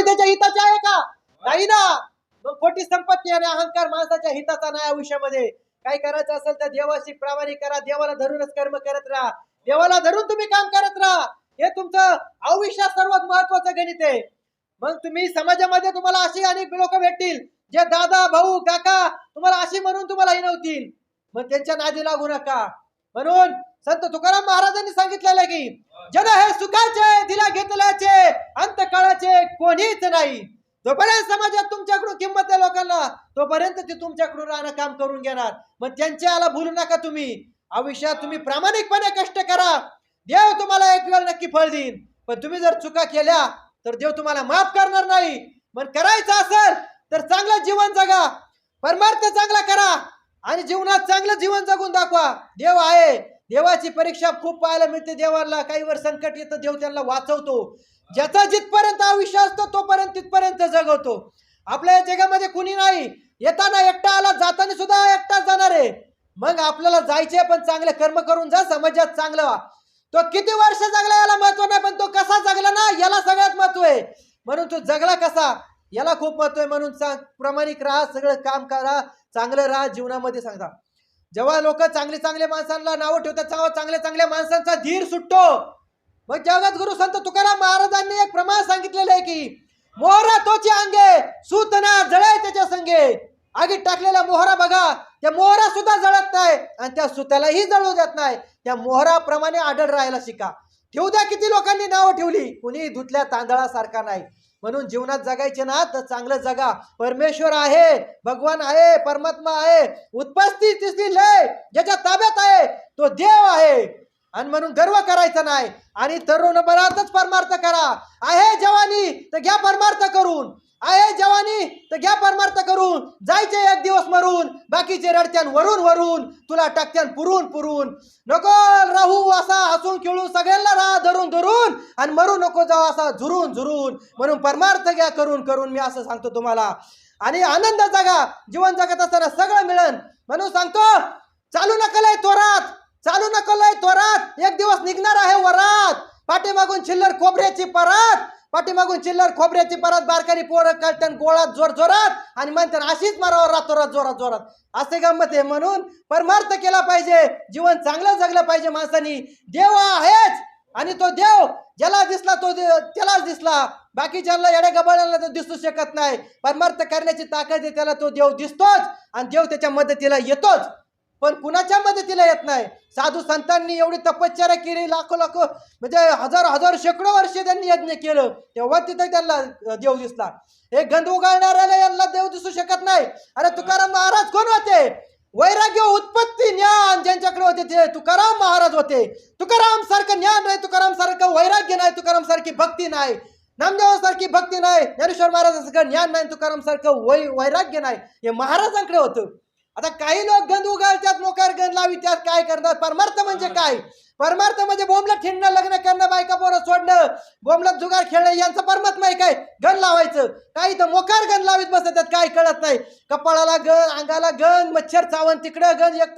कोणी त्याच्या हिताचे आहे का? नाही ना. मग खोटी संपत्ती आणि अहंकार माणसाच्या हिताचा नाही आयुष्यामध्ये. काय करायचं असेल तर देवाशी प्रामाणिक करा. देवाला धरूनच कर्म करत राहा. देवाला धरून तुम्ही काम करत राहा. हे तुमचं आयुष्यात सर्वात महत्वाचं गणित आहे. मग तुम्ही समाजामध्ये तुम्हाला अशी अनेक लोक भेटतील जे दादा भाऊ काका तुम्हाला अशी म्हणून तुम्हाला हिनवतील मग त्यांच्या नादी लागू नका. म्हणून संत तुकाराम महाराजांनी सांगितलेलं की जन हे सुखाचे दिला घेतल्याचे अंत काळाचे कोणीच नाही. जोपर्यंत समाजात तुमच्याकडून किंमत आहे लोकांना तोपर्यंत ते तुमच्याकडून राहणं काम करून घेणार. मग त्यांच्याला भूलू नका तुम्ही. आयुष्यात तुम्ही प्रामाणिकपणे कष्ट करा. देव तुम्हाला एक वेळ नक्की फळ देईन. पण तुम्ही जर चुका केल्या तर देव तुम्हाला माफ करणार नाही. पण करायचं असेल तर चांगलं जीवन जगा. परमार्थ चांगला करा आणि जीवनात चांगलं जीवन जगून दाखवा. देव आहे. देवाची परीक्षा खूप पाहायला मिळते देवाला. काही वर संकट येतं देव त्यांना वाचवतो. ज्याचा जिथपर्यंत आयुष्य असतो तोपर्यंत तिथपर्यंत जगवतो. आपल्या या जगामध्ये कुणी नाही. येताना एकटा आला जाताना सुद्धा एकटाच जाणार आहे. मग आपल्याला जायचे पण चांगले कर्म करून जा समाजात चांगलं व्हा. तो किती वर्ष जगला याला महत्त्व नाही पण तो कसा जगला ना याला सगळ्यात महत्त्व आहे. म्हणून तो जगला कसा याला खूप महत्त्व आहे. म्हणून चांग प्रामाणिक राहा सगळं काम करा चांगलं राहा जीवनामध्ये सांगा जेव्हा लोक चांगले चांगले माणसांना नावं ठेवतात चांगल्या चांगल्या माणसांचा धीर सुटतो. मग जगत गुरु संत तुकाराम महाराजांनी एक प्रमाण सांगितलेलं आहे की मोहरा तोची अंगे सूतना जळे त्याच्या संगे. आगीत टाकलेला मोहरा बघा त्या मोहरा सुद्धा जळत नाही आणि त्या सुतालाही जळू देत नाही. त्या मोहराप्रमाणे आढळ राहायला शिका. ठेवू द्या किती लोकांनी नावं ठेवली कुणी धुतल्या तांदळासारखा नाही. म्हणून जीवनात जगायचे ना तर चांगलं जगा. परमेश्वर आहे भगवान आहे परमात्मा आहे. उत्पस्थित तिसरी लय ज्याच्या ताब्यात आहे तो देव आहे. आणि म्हणून गर्व करायचा नाही. आणि तरुण बरातच परमार्थ करा. आहे जवानी तर घ्या परमार्थ करून. आहे जवानी तर घ्या परमार्थ करून जायचे एक दिवस मरून बाकीचे रडत्यान वरून वरून तुला टाकत्यान पुरून पुरून. नको राहू असा हसून खेळून सगळ्यांना राह धरून धरून आणि मरू नको जाऊ असा झुरून झुरून. म्हणून परमार्थ घ्या करून करून मी असं सांगतो तुम्हाला. आणि आनंद जगा जीवन जगत असताना सगळं मिळन. म्हणून सांगतो चालू नकलय तोरात चालू नकलय तोरात एक दिवस निघणार आहे वरात. पाठीमागून चिल्लर खोबऱ्याची परात. पाठीमागून चिल्लर खोबऱ्याची परत बारकारी पोरं काढतात गोळात जोर जोरात आणि म्हणतात अशीच मारावं रातोरात जोरात जोरात. असे गंमत आहे म्हणून परमार्थ केला पाहिजे. जीवन चांगलं जगलं पाहिजे माणसानी. देव आहेच आणि तो देव ज्याला दिसला तो दे- त्यालाच दिसला. बाकीच्यांना येड्या गबाळ्यांना तो दिसू शकत नाही. परमार्थ करण्याची ताकद आहे त्याला तो देव दिसतोच आणि देव त्याच्या मदतीला येतोच. पण कुणाच्या मदतीला येत नाही? साधू संतांनी एवढी तपश्चर्या केली लाखो लाखो म्हणजे हजार हजार शेकडो वर्ष त्यांनी यज्ञ केलं. तेव्हा तिथं त्यांना देव दिसला. हे गंध उगाळणाऱ्याला यांना देव दिसू शकत नाही. अरे तुकाराम महाराज कोण होते? वैराग्य उत्पत्ती ज्ञान ज्यांच्याकडे होते ते तुकाराम महाराज होते. तुकाराम सारखं ज्ञान नाही तुकाराम सारखं वैराग्य नाही तुकाराम सारखी भक्ती नाही. नामदेवासारखी भक्ती नाही ज्ञानेश्वर महाराजांसारखं ज्ञान नाही तुकाराम सारखं वै वैराग्य नाही. हे महाराजांकडे होतं. आता काही लोक गंध उगाळतात मोकार गंध लावी त्यात काय करतात परमार्थ म्हणजे काय? परमार्थ म्हणजे बोंबला ठिणणं लग्न करणं बायका पोरं सोडणं बोंबला जुगार खेळणं यांचं परमात्मा आहे काय? गण लावायचं. काही तर मोकार गण लावीत बसतात काय कळत नाही. कपाळाला गण अंगाला गण मच्छर चावण तिकडं गण एक